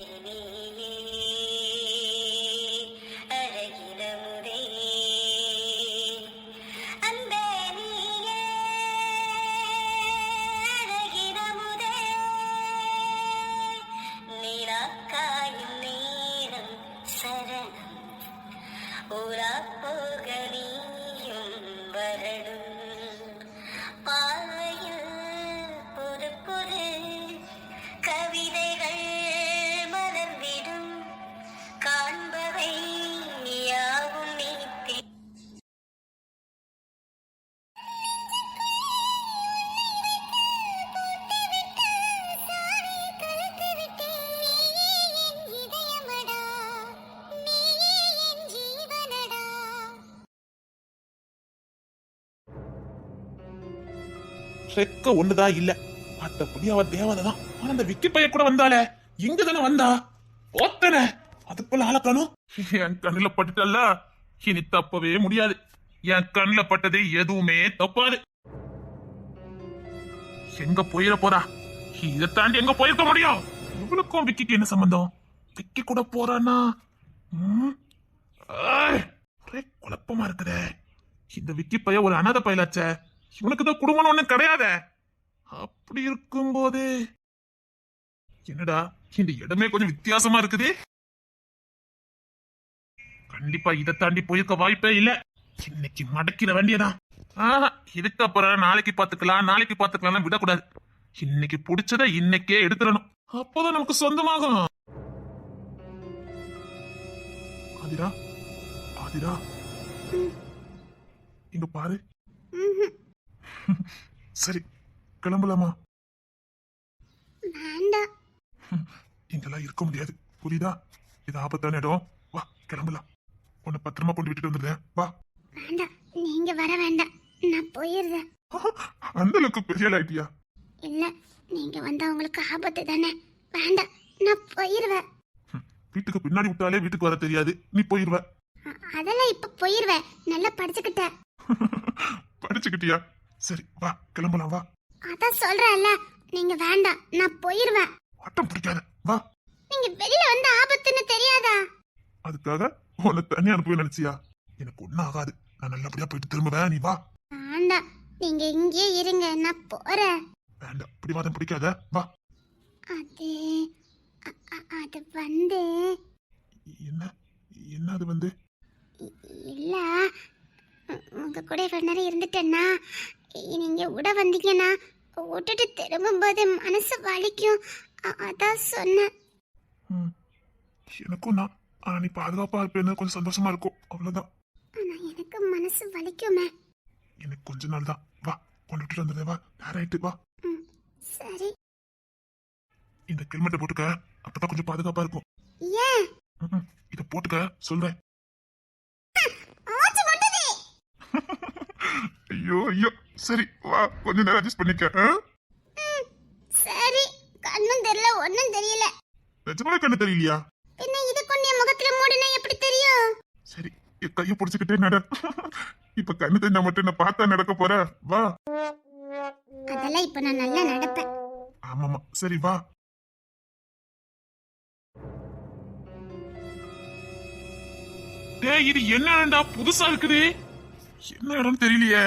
Mm-hmm. ரெக்க ஒண்ணுதான் இல்ல. மத்தபடி அவ தேவதை தான் ஆனா அந்த விக்கி பைய கூட வந்தாளே. இங்க தானே வந்தா. போத்தன. அதுக்குள்ள ஆளக்கணும் என் கண்ணுல பட்டுட்டல்ல. இனி தப்பவே முடியாது. என் கண்ணுல பட்டது எதுவுமே தப்பாது. எங்க போயிட போறா? இதை தாண்டி எங்க போயிருக்க முடியும்? இவளுக்கும் விக்கிக்கு என்ன சம்பந்தம்? விக்கி கூட போறானா? குழப்பமா இருக்குதே. இந்த விக்கி பைய ஒரு அனாதை பயலாச்சே. இவனுக்கு தான் குடும்பம் ஒண்ணும் கிடையாத. அப்படி இருக்கும்போது. என்னடா இந்த இடமே கொஞ்சம் வித்தியாசமா இருக்குது. கண்டிப்பா இதை தாண்டி போயிருக்க வாய்ப்பே இல்ல. இன்னைக்கு மடக்கிட வேண்டியதான் ஆஹா இதுக்கப்புறம் நாளைக்கு பாத்துக்கலாம் நாளைக்கு பாத்துக்கலாம் விடக்கூடாது. இன்னைக்கு பிடிச்சத இன்னைக்கே எடுத்துடணும். அப்போதான் நமக்கு சொந்தமாகும். ஆதிரா ஆதிரா. இங்க பாரு. சரி கிளம்பலாமா? வேண்டாம். இங்கெல்லாம் இருக்க முடியாது. புரியுதா? இது ஆபத்தான இடம். வா கிளம்பலாம். உன்னை பத்திரமா கொண்டு விட்டுட்டு வந்துடுறேன். வா. வேண்டாம். நீங்க வர வேண்டாம். நான் போயிடுறேன். அந்த அளவுக்கு பெரிய ஆயிட்டியா? இல்ல நீங்க வந்தா உங்களுக்கு ஆபத்து தானே. வேண்டாம். நான் போயிடுவேன். வீட்டுக்கு பின்னாடி விட்டாலே வீட்டுக்கு வர தெரியாது. நீ போயிருவ அ- அதெல்லாம் இப்ப போயிடுவேன். நல்லா படிச்சுக்கிட்டேன். படிச்சுக்கிட்டியா? சரி வா கிளம்பலாம் வா. அதான் சொல்றேன்ல நீங்க வேண்டாம் நான் போயிடுவேன் ஆட்டம் பிடிக்காத வா. நீங்க வெளியில வந்த ஆபத்துன்னு தெரியாதா? அதுக்காக உன்னை தனியா அனுப்பவே நினைச்சியா? எனக்கு ஒன்னும் ஆகாது. நான் நல்லபடியா போயிட்டு திரும்புவேன் நீ வா. வேண்டாம் நீங்க இங்கேயே இருங்க நான் போறேன். வேண்டாம் பிடிவாதம் பிடிக்காத வா. அது அது வந்து என்ன என்ன அது வந்து? இல்ல உங்க கூட இவ்வளவு நேரம் இருந்துட்டேன்னா இ- நீங்க விட வந்தீங்கன்னா விட்டுட்டு திரும்பும்போது மனசு வலிக்கும். அதான் சொன்னேன். ம், எனக்கும் நான் ஆனா நீ பாதுகாப்பா இருப்பேன்னு கொஞ்சம் சந்தோஷமா இருக்கும். அவ்வளவுதான். ஆனா எனக்கு மனசு வலிக்குமே. எனக்கு கொஞ்ச நாள் தான். வா கொண்டு விட்டுட்டு வந்துடுறேன் வா நேரம் ஆயிட்டு. வா. ம், சரி. இந்த ஹெல்மெட்டை போட்டுக்க. அப்பதான் கொஞ்சம் பாதுகாப்பா இருக்கும். ஏன். இத போட்டுக்க. சொல்றேன். ஐயோ ஐயோ. சரி வா கொஞ்ச நேரம் அட்ஜஸ்ட் பண்ணிக்க சரி. கண்ணும் தெரியல ஒண்ணும் தெரியல. நிஜமாவே கண்ணு தெரியலையா? பின்ன இது கொண்டு முகத்துல மூடினா எப்படி தெரியும்? சரி கையை பிடிச்சுக்கிட்டே நட. இப்ப கண்ணு தெரிஞ்சா மட்டும் என்ன பார்த்தா நடக்க போற. வா. அதெல்லாம் இப்ப நான் நல்லா நடப்பேன். ஆமாமா சரி வா. டேய் இது என்ன இடம்டா புதுசா இருக்குது? என்ன இடம் தெரியலையே?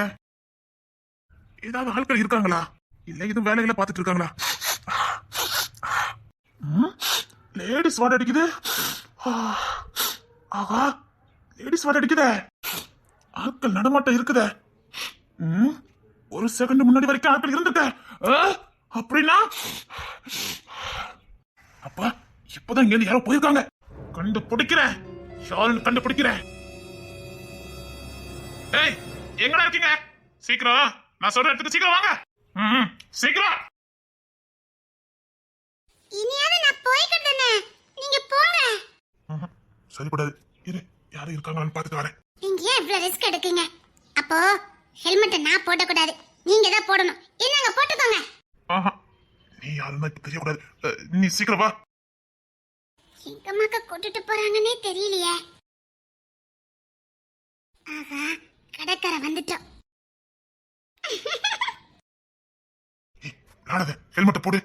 ஏதாவது ஆட்கள் இருக்காங்களா? இல்ல எதுவும் வேலைகளை பார்த்துட்டு இருக்காங்களா? லேடிஸ் வாட் அடிக்குது? ஆஹா லேடிஸ் வாட் அடிக்குதே. ஆட்கள் நடமாட்டம் இருக்குதே. ம், ஒரு செகண்ட் முன்னாடி வரைக்கும் ஆட்கள் இருந்துட்ட. அப்படின்னா? அப்பா இப்பதான் இங்க இருந்து யாரோ போயிருக்காங்க. கண்டு பிடிக்கிறேன் யாருன்னு கண்டு பிடிக்கிறேன் ஏய் எங்கடா இருக்கீங்க? சீக்கிரம் நான் சொல்ற இடத்துக்கு சீக்கிரம் வாங்க. ம், சீக்கிரம். இனியாவது நான் போய்க்கிட்டேனே நீங்க போங்க. சரிப்படாது. இரு யாரும் இருக்காங்களான்னு பார்த்துட்டு வரேன். நீங்க ஏன் இவ்வளவு ரிஸ்க் எடுக்கீங்க? அப்போ ஹெல்மெட்டை நான் போடக்கூடாது. நீங்க தான் போடணும். என்னங்க போட்டுக்கோங்க. ஆஹா. நீ யாருன்னா தெரியக்கூடாது. அஹ், நீ சீக்கிரம் வா. எங்க அம்மாக்க கூட்டிட்டு போறாங்கன்னே தெரியலையே. ஆகா கடற்கரை வந்துட்டோம். விளாடாத ஹெல்மெட்டை போடு.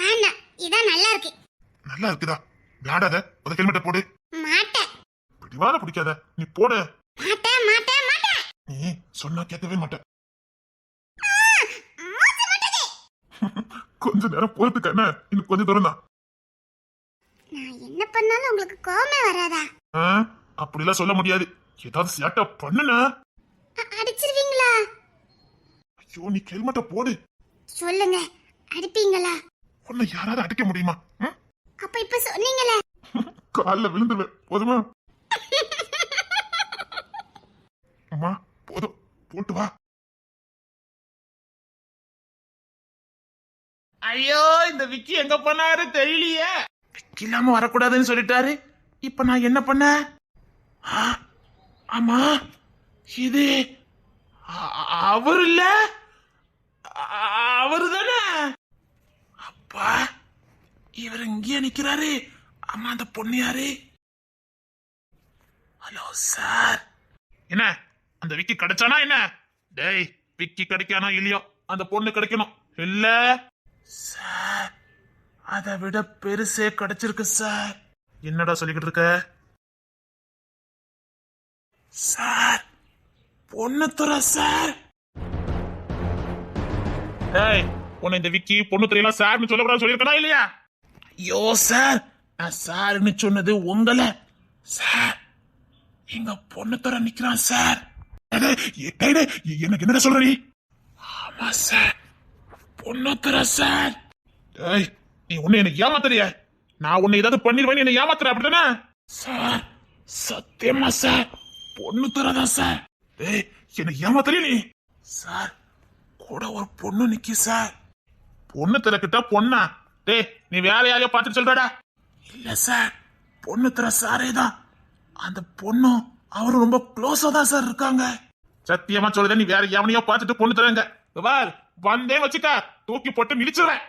வேண்டாம். இதான் நல்லா இருக்கு. நல்லா இருக்குதா? விளையாடாத ஒரு ஹெல்மெட்டை போடு. மாட்டேன். பிடிவாத பிடிக்காத. நீ போடு. மாட்டேன் மாட்டேன் மாட்டேன். நீ சொன்னா கேட்கவே மாட்டேன். கொஞ்ச நேரம் போறதுக்கு என்ன? இன்னும் கொஞ்சம் தூரம் தான். நான் என்ன பண்ணாலும் உங்களுக்கு கோவமே வராதா? அப்படிலாம் சொல்ல முடியாது. ஏதாவது சேட்டை பண்ணுன. அடிச்சிருவீங்களா? ஐயோ நீ ஹெல்மெட்டை போடு. சொல்லுங்க அடிப்பீங்களா? உன்னை யாராவது அடிக்க முடியுமா? அப்ப இப்ப சொன்னீங்களே. கால்ல விழுந்துருவேன். போதுமா? அம்மா போதும். போட்டு வா. ஐயோ இந்த விக்கி எங்க போனாரு தெரியலையே. விக்கி இல்லாம வரக்கூடாதுன்னு சொல்லிட்டாரு. இப்ப நான் என்ன பண்ண? ஆமா இது அவர் இல்ல அவரு தானே அப்பா இவர் இங்கேயே நிக்கிறாரு. அம்மா அந்த பொண்ணு யாரு ஹலோ சார். என்ன அந்த விக்கி கிடைச்சானா என்ன? டேய் விக்கி கிடைக்கானா இல்லையோ? அந்த பொண்ணு கிடைக்கணும். இல்ல. சார் அதை விட பெருசே கிடைச்சிருக்கு சார். என்னடா சொல்லிக்கிட்டு இருக்க? சார் பொண்ணு துறை சார். ஏய் உன்னை இந்த விக்கி பொண்ணு துறையெல்லாம் சார்னு சொல்லக்கூடாது சொல்லியிருக்கனா இல்லையா? ஐயோ சார் நான் சார்னு சொன்னது உங்களை சார் எங்க பொண்ணு தர நிக்கிறான் சார். எனக்கு என்னடா சொல்ற நீ? ஆமா சார் பொண்ணு தர சார். டேய் நீ உன்னை எனக்கு ஏமாத்துறிய? நான் உன்னை ஏதாவது பண்ணிடுவேன் என்ன ஏமாத்துற அப்படிதானே சார் சத்தியமா சார் பொண்ணு தரதா சார்? டேய் என்ன ஏமாத்துறிய நீ? சார் கூட ஒரு பொண்ணு நிக்கி சார். பொண்ணு திறக்கிட்ட பொண்ணா? டேய் நீ வேற யாரையோ பார்த்துட்டு சொல்றடா. இல்ல சார். பொண்ணு தர சாரே தான். அந்த பொண்ணும் அவரும் ரொம்ப க்ளோஸா தான் சார் இருக்காங்க. சத்தியமா சொல்லுத நீ வேற எவனையோ பார்த்துட்டு பொண்ணு தரங்க. வார் வந்தே வச்சுக்க. தூக்கி போட்டு மிதிச்சிடுறேன்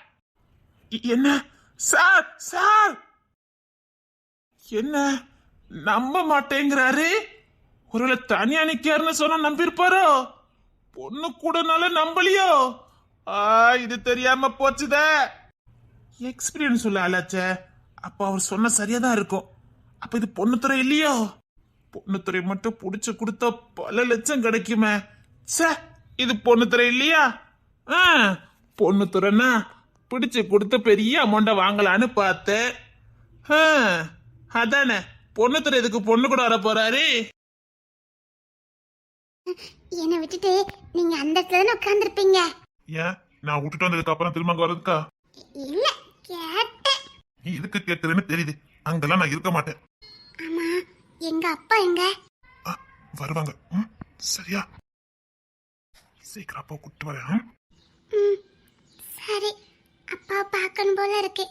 என்ன? Sir sir! என்ன? நம்ப மாட்டேங்கிறாரு? ஒருவேளை தனியா நிக்காருன்னு சொன்னா நம்பியிருப்பாரோ? பொண்ணு கூடனால நம்பலையோ? ஆ இது தெரியாம போச்சுதே. எக்ஸ்பீரியன்ஸ் உள்ள ஆளாச்சே. அப்ப அவர் சொன்ன சரியா தான் இருக்கும். அப்ப இது பொண்ணுத்துறை இல்லையோ? பொண்ணுத்துறை மட்டும் புடிச்சு கொடுத்தா பல லட்சம் கிடைக்குமே. சே இது பொண்ணுத்துறை இல்லையா? ஆ பொண்ணுத்துறைன்னா பிடிச்சு கொடுத்த பெரிய அமௌண்ட்டை வாங்கலான்னு பார்த்தேன். அதானே பொண்ணுத்துறை இதுக்கு பொண்ணு கூட வர போறாரு? என்னை விட்டுட்டு நீங்க அந்த இடத்துல தானே உட்காந்துருப்பீங்க ஏன்? நான் விட்டுட்டு வந்ததுக்கு அப்புறம் திரும்ப அங்க வர்றதுக்கா? இல்ல கேட்டேன். நீ எதுக்கு கேட்கறேன்னு தெரியுது. அங்கெல்லாம் நான் இருக்க மாட்டேன். ஆமா எங்க அப்பா எங்க? ஆ, வருவாங்க. ம், சரியா? சீக்கிரம் அப்பா கூப்பிட்டு வரேன். ம்? ம் சரி. அப்பா பார்க்கணும் போல இருக்கு.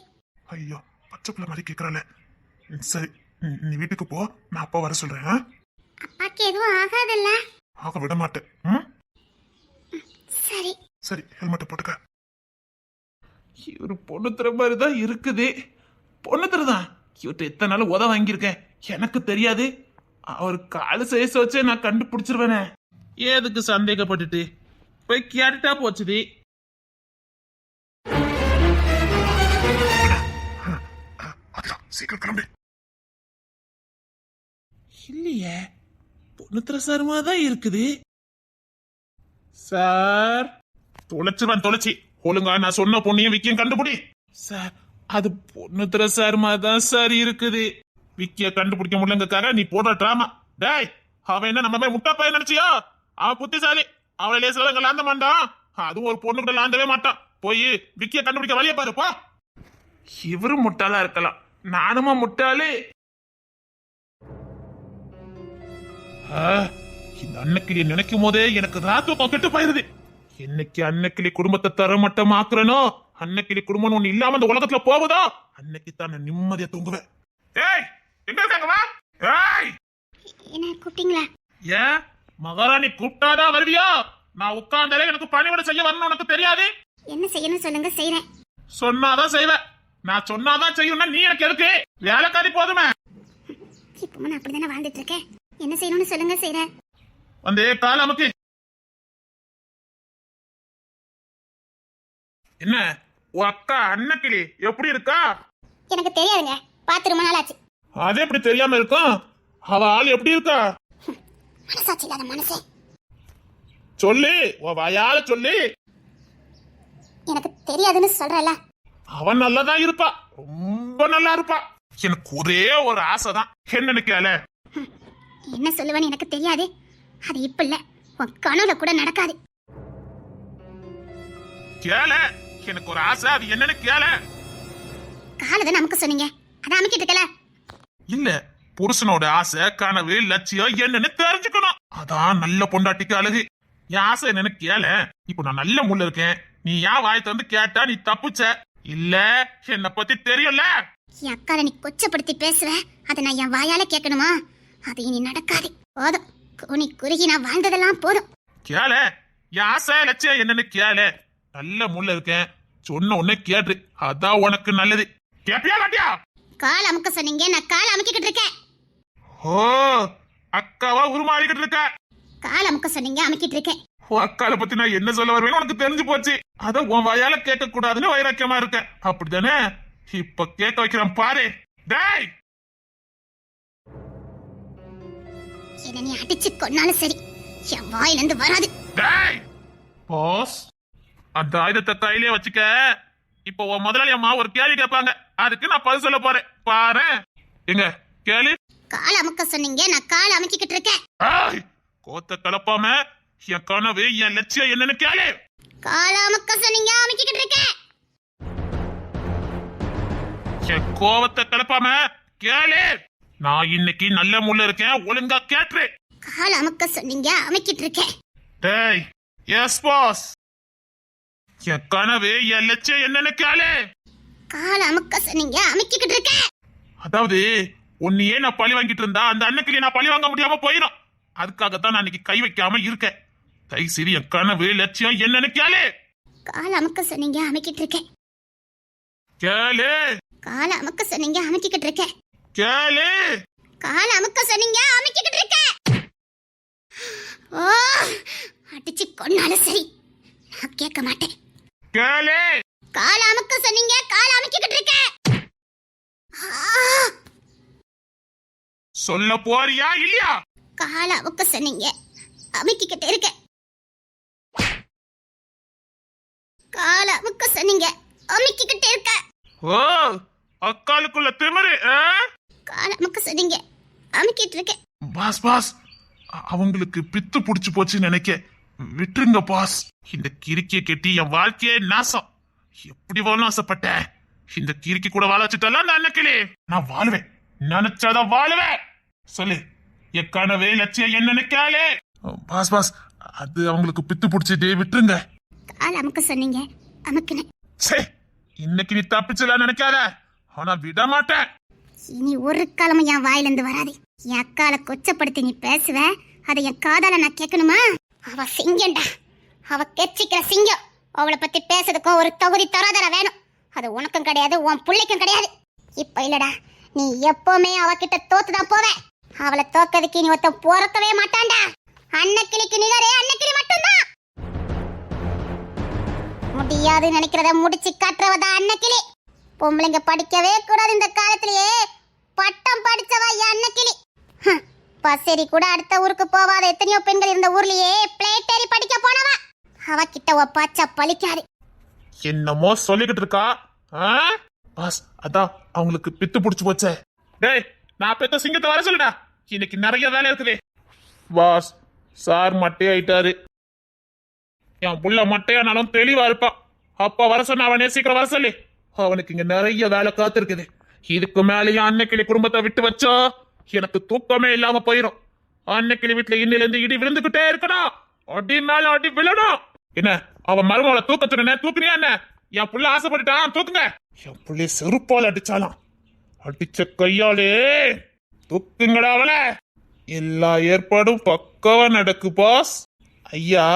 ஐயோ பச்சை பிள்ளை மாதிரி கேட்கறாள சரி. நீ- நீ வீட்டுக்கு போ. நான் அப்பா வர சொல்றேன் ஆ? அப்பாக்கு எதுவும் ஆகாதுல்ல? ஆக விட மாட்டேன் ம்? சரி. சரி ஹெல்மெட்டை போட்டுக்க. இவரு பொண்ணுத்துற மாதிரி தான் இருக்குது. பொண்ணுத்துற தான் இவர்கிட்ட எத்தனை நாள் உத வாங்கியிருக்கேன். எனக்கு தெரியாது. அவர் காலு சைஸ் வச்சே நான் கண்டுபிடிச்சிருவேனே. ஏதுக்கு சந்தேகப்பட்டுட்டு? போய் கேட்டுட்டா போச்சுது சீக்கிரம் கிளம்பு. இல்லையே. மாதிரி தான் இருக்குது. சார். தொலைச்சிருவேன் தொலைச்சி. ஒழுங்கா நான் சொன்ன பொண்ணையும் விக்கியும் கண்டுபிடி. சார் அது சார் மாதிரி தான் சார் இருக்குது. விக்கிய கண்டுபிடிக்க முடியலங்கக்காக நீ போடுற டிராமா டேய் அவன் என்ன நம்ம மாதிரி முட்டா பையன் நினைச்சியா? அவன் புத்திசாலி. அவளை லேசில இங்க லாந்த மாட்டான். அதுவும் ஒரு பொண்ணு கூட லாந்தவே மாட்டான். போய் விக்கிய கண்டுபிடிக்க வழிய பாரு போ. இவரும் முட்டாளா இருக்கலாம். நானுமா முட்டாளு? இந்த அன்னக்கிளியை நினைக்கும் போதே எனக்கு ராத்தூக்கம் கெட்டு போயிருது. என்னைக்கு அன்னக்கிளி குடும்பத்தை தரமட்டமாக்குறனோ அன்னக்கிளி குடும்பம் ஒண்ணு இல்லாம இந்த உலகத்துல போகுதோ அன்னைக்கு தான் நிம்மதியா தூங்குவேன். ஏய் எங்க இருக்காங்க வா ஏய்! என்ன கூப்பிட்டீங்களா? ஏன்? மகாராணி கூப்பிட்டாதான் வருவியா? நான் உட்கார்ந்தாலே எனக்கு பணிவிட செய்ய வரணும் உனக்கு தெரியாது? என்ன செய்யணும் சொல்லுங்க செய்றேன். சொன்னாதான் செய்வேன். நான் சொன்னாதான் செய்யணும்னா நீ எனக்கு எதுக்கு? வேலைக்காரி போதுமே. இப்போ நான் அப்படிதானே வாழ்ந்துட்டு இருக்கேன்? என்ன செய்யணும்னு சொல்லுங்க செய்றேன். வந்து கால அமுக்கு. என்ன? உன் அக்கா அன்னக்கிளி எப்படி இருக்கா? எனக்கு தெரியாதுங்க. பார்த்து ரொம்ப நாள் ஆச்சு அது எப்படி தெரியாம இருக்கும்? அவ ஆள் எப்படி இருக்கா? மனசாட்சி இல்லாத மனசே சொல்லி உன் வாயால சொல்லி. எனக்கு தெரியாதுன்னு சொல்றல அவன் நல்லாதான் இருப்பா. ரொம்ப நல்லா இருப்பா. எனக்கு ஒரே ஒரு ஆசைதான். என்னன்னு கேள. என்ன சொல்லுவேன்னு எனக்கு தெரியாது. அது இப்ப இல்ல. உன் கனவுல கூட நடக்காது. கேள. எனக்கு ஒரு ஆசை. அது என்னன்னு கேள. காலதை நமக்கு சொன்னீங்க? அதை அமைக்கிட்டு இருக்கல. இல்ல. புருஷனோட ஆசை கனவு லட்சியம் என்னன்னு தெரிஞ்சுக்கணும். அதான் நல்ல பொண்டாட்டிக்கு அழகு. என் ஆசை என்னன்னு கேள. இப்போ நான் நல்ல முள்ள இருக்கேன். நீ ஏன் வாய் திறந்து கேட்டா நீ தப்புச்ச. இல்ல என்ன பத்தி தெரியும்ல. என் அக்கால நீ கொச்சப்படுத்தி பேசுவ. அதை நான் என் வாயால கேட்கணுமா? அது இனி நடக்காது. போதும். குனி குறுகி நான் வாழ்ந்ததெல்லாம் போதும். கேள. என் ஆசை லட்சியம் என்னன்னு கேள. நல்ல முள்ள இருக்கேன். சொன்ன உடனே கேட்டு அதான் உனக்கு நல்லது. கேப்பியா மாட்டியா கால் அமுக்க சொன்னீங்க. நான் கால் அமுக்கிக்கிட்டு இருக்கேன். ஓ அக்காவா உருமாறிக்கிட்டு இருக்க? கால் அமுக்க சொன்னீங்க. அமுக்கிட்டு இருக்கேன். உன் அக்கால பத்தி நான் என்ன சொல்ல வருவேன்னு உனக்கு தெரிஞ்சு போச்சு. அத உன் வாயால கேட்க கூடாதுன்னு வைராக்கியமா இருக்க. அப்படிதானே இப்ப கேட்க வைக்கிறேன் பாரு. டேய்! என்ன நீ அடிச்சு கொன்னாலும் சரி. என் வாயில இருந்து வராது. டேய்! பாஸ். அந்த ஆயுதத்தை கையிலே வச்சுக்க. இப்போ உன் முதலாளி அம்மா ஒரு கேள்வி கேட்பாங்க. அதுக்கு நான் பதில் சொல்ல போறேன். பாரு. எங்க? கேளு. கால் அமுக்க சொன்னீங்க. நான் கால் அமுக்கிக்கிட்டு இருக்கேன். ஏய், கோத்த கலப்பாம என் கனவு என் லட்சியம் என்னன்னு கேளு. கால் அமுக்க சொன்னீங்க. அமுக்கிக்கிட்டு இருக்கேன். என் கோவத்தை கலப்பாம கேளு. நான் இன்னைக்கு நல்ல முள்ள இருக்கேன் ஒழுங்கா கேட்டு கால் அமுக்க சொன்னீங்க அமுக்கிட்டு இருக்கேன். டேய் எஸ் பாஸ் என் கனவு என் லட்சியம் என்னன்னு கேளு. கால் அமுக்க சொன்னீங்க அமுக்கிக்கிட்டு இருக்கேன். அதாவது உன்னையே நான் பழி வாங்கிட்டு இருந்தா அந்த அன்னைக்கு நான் பழி வாங்க முடியாம போயிடும் அதுக்காகத்தான் நான் இன்னைக்கு கை வைக்காம இருக்கேன். தயவு செய்து என் கனவு லட்சியம் என்னன்னு கேளு. கால் அமுக்க சொன்னீங்க அமுக்கிட்டு இருக்கேன். கேளு. கால் அமுக்க சொன்னீங்க அமுக்கிக்கிட்டு இருக்கேன். கேளு. கால் அமுக்க சொன்னீங்க அமுக்கிக்கிட்டு இருக்கேன் ஓ அடிச்சு கொன்னாலும் சரி. நான் கேட்க மாட்டேன். கேளு. கால் அமுக்க சொன்னீங்க கால் அமுக்கிக்கிட்டு இருக்கேன் ஆ, சொல்ல போறியா இல்லையா? கால் அமுக்க சொன்னீங்க அமுக்கிக்கிட்டு இருக்கேன் கால் அமுக்க சொன்னீங்க அமுக்கிக்கிட்டு இருக்கேன் ஓ அக்காலுக்குள்ள திமிரு ஆ? கால் அமுக்க சொன்னீங்க அமுக்கிட்டு இருக்கேன் பாஸ் பாஸ். அவங்களுக்கு பித்து புடிச்சு போச்சுன்னு நினைக்க. விட்டுருங்க பாஸ். இந்த கிறுக்கிய கெட்டி என் வாழ்க்கையே நாசம். எப்படி வாழணும் ஆசைப்பட்டேன் இந்த கிறுக்கி கூட வாழ வச்சுட்டல நான் நினைக்கலே நான் வாழுவேன். நினைச்சாதான் வாழுவேன். சொல்லு என் கனவே லட்சியம் என்னன்னு கேளு பாஸ் பாஸ். அது அவங்களுக்கு பித்து புடிச்சிட்டு விட்டுருங்க. கால் அமுக்க சொன்னீங்க. அமுக்குனேன். சே இன்னைக்கு நீ தப்பிச்சலாம் நினைக்காத. ஆனா விட மாட்டேன் இனி ஒரு காலமும் என் வாயிலிருந்து வராது. என் அக்கால கொச்சப்படுத்தி நீ பேசுவ? அதை என் காதால நான் கேட்கணுமா? அவ சிங்கம்டா. அவ கெச்சிக்கிற சிங்கம். அவளை பத்தி பேசுறதுக்கும் ஒரு தகுதி தராதர வேணும். அது உனக்கும் கிடையாது உன் பிள்ளைக்கும் கிடையாது. இப்ப இல்லடா. நீ எப்பவுமே அவகிட்ட தோத்துதான் போவ. அவளை தோக்கதுக்கு நீ ஒருத்தன் போறக்கவே மாட்டான்டா. அன்னக்கிளிக்கு நிகரே அன்னக்கிளி மட்டும்தான். முடியாது நினைக்கிறத முடிச்சு காட்டுறவதா அன்னக்கிளி பொம்பளைங்க படிக்கவே கூடாது இந்த காலத்திலேயே. பட்டம் படிச்சவா என்ன கிளி பசேரி கூட அடுத்த ஊருக்கு போவாத எத்தனையோ பெண்கள் இருந்த ஊர்லயே பிளேட் ஏறி படிக்க போனவா? அவகிட்ட ஒப்பாச்சா பலிக்காது என்னமோ சொல்லிக்கிட்டு இருக்கா? ஆ? பாஸ் அதான் அவங்களுக்கு பித்து புடிச்சு போச்சே. டேய் நான் பெத்த சிங்கத்தை வர சொல்லுடா. இன்னைக்கு நிறைய வேலை இருக்குது. பாஸ் சார் மட்டே ஆயிட்டாரு. என் புள்ள மட்டையானாலும் தெளிவா இருப்பான் அப்பா வர சொன்ன அவனே சீக்கிரம் வர சொல்லி. அவனுக்கு இங்க நிறைய வேலை காத்திருக்குது. இதுக்கு மேலேயும் அன்னைக்கிளி குடும்பத்தை விட்டு வச்சா எனக்கு தூக்கமே இல்லாம போயிடும் அன்னைக்கிளி வீட்டுல இன்னில இருந்து இடி விழுந்துகிட்டே இருக்கணும் அடி மேல அடி விழணும் என்ன அவன் மருமகளை தூக்க சொன்ன தூக்குனியா என்ன? என் புள்ள ஆசைப்பட்டுட்டான் தூக்குங்க. என் புள்ளைய செருப்பால் அடிச்சாலாம். அடிச்ச கையாலே. தூக்குங்கடா அவளை எல்லா ஏற்பாடும் பக்கவா நடக்கு பாஸ் ஐயா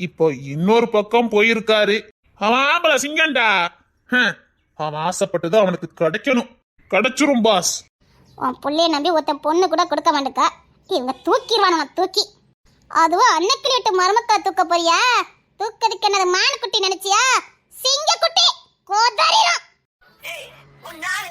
இப்போ இன்னொரு பக்கம் போயிருக்காரு. அவன் ஆம்பளை சிங்கண்டா ஹம், அவன் ஆசைப்பட்டது அவனுக்கு கிடைக்கணும். கிடைச்சிரும் பாஸ் உன் புள்ளைய நம்பி ஒருத்தன் பொண்ணு கூட கொடுக்க மாட்டேக்கா. இவங்க தூக்கிடுவானுங்க தூக்கி. அதுவும் அன்னக்கிளி விட்டு மருமக்கா தூக்க போறியா? தூக்கதுக்கு என்னது மானுக்குட்டி நினைச்சியா? சிங்கக்குட்டி கோதரிரும். உன்னால்